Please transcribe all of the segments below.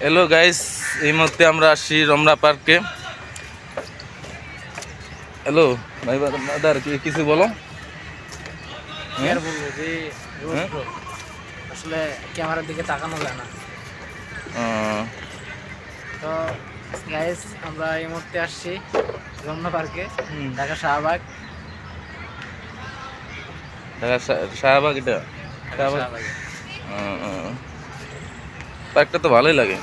Hello guys এই মুহূর্তে আমরা আসছি রমনা পার্কে হ্যালো ভাই বাদার কি কিছু বলো? কি আর যে হ্যাঁ? আসলে ক্যামেরার দিকে তাকানো যায় না। তো গাইস আমরা এই মুহূর্তে আসছি রমনা পার্কে। ঢাকা শাহবাগ। ঢাকা শাহবাগ এটা? শাহবাগ। পার্কটা তো ভালোই লাগে।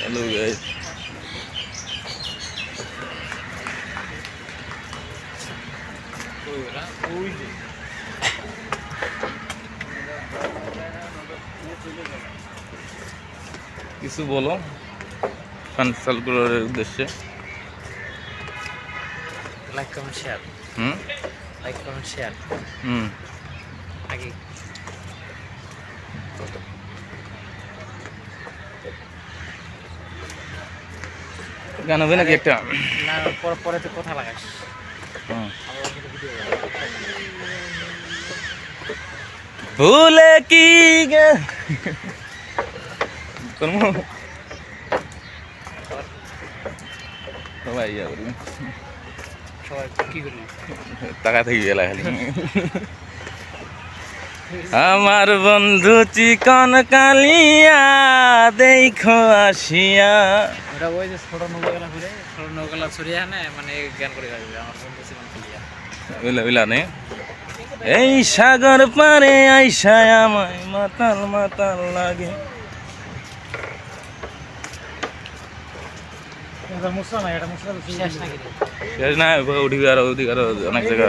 Hello guys. কিছু বলো। কনসালগুলোর উদ্দেশ্যে। Like comment share hmm? Like comment share hmm. নাকি গান হবে নাকি একটা? না পরে পরে তুই কথা লাগাস। হুম। ভুলে কি গে? সবাই ইয়া করবি সবাই কি করবি টাকা থেকে গেলা খালি আমার বন্ধু চিকন কালিয়া দেখো আসিয়া। ওটা ওই যে ছোট নৌকালা ঘুরে ছোট নৌকালা ছড়িয়ে আনে মানে জ্ঞান করে আমার বন্ধু নে। এই সাগর পারে আইসায় আমায় মাতাল মাতাল লাগে এটা মুসরা না এটা মুসরা শেষ না উঠিবি আর আরও অনেক জায়গা।